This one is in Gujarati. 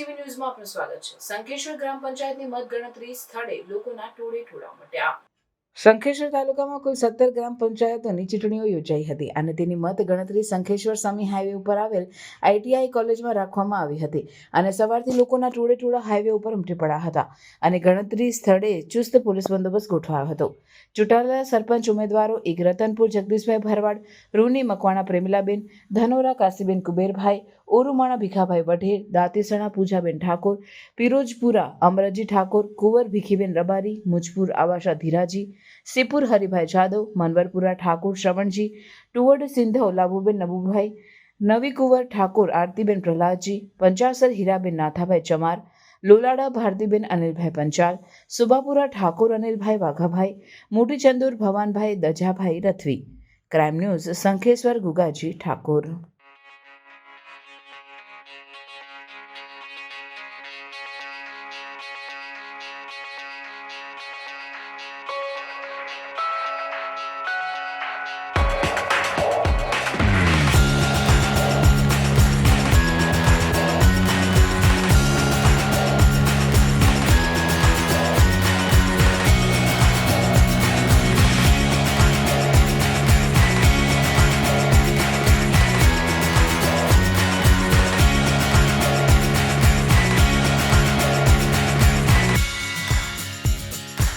આપનું સ્વાગત છે. સંકેશ્વર ગ્રામ પંચાયતની મતગણતરી સ્થળે લોકોના ટોળે ટોળા મટ્યા શંખેશ્વર તાલુકામાં કુલ સત્તર ગ્રામ પંચાયતોની ચૂંટણીઓ યોજાઈ હતી અને તેની મતગણતરી શંખેશ્વર સમી હાઈવે ઉપર આવેલ આઈટીઆઈ કોલેજમાં રાખવામાં આવી હતી અને સવારથી લોકોના ટોળે ટોળા હાઈવે ઉપર ઉમટી પડ્યા હતા અને ગણતરી સ્થળે ચુસ્ત પોલીસ બંદોબસ્ત ગોઠવાયો હતો. ચૂંટાયેલા સરપંચ ઉમેદવારો એક રતનપુર જગદીશભાઈ ભરવાડ, રૂની મકવાણા પ્રેમિલાબેન, ધનોરા કાશીબેન કુબેરભાઈ ઓરુમાણા, ભીખાભાઈ વઢેર દાંતીસણા, પૂજાબેન ઠાકોર, પિરોજપુરા, અમરજી ઠાકોર, કુંવર, ભીખીબેન રબારી, મુજપુર આવાશા ધીરાજી, સિપુર, હરિભાઈ જાદવ, મનવરપુરા ઠાકોર, શ્રવણજી, ટુવડ, સિંધવ લાભુબેન નબુભાઈ, નવી Kunvar Thakor, Artiben Prahladji, Panchasar, Hiraben Nathabhai Chamar, Lolada, Bhartiben Anilbhai Panchal Subapura Thakor, Anilbhai Vaghabhai Motichandur Bhavanbhai Dajabhai Rathvi. Crime news Shankheshwar Gugaji Thakor.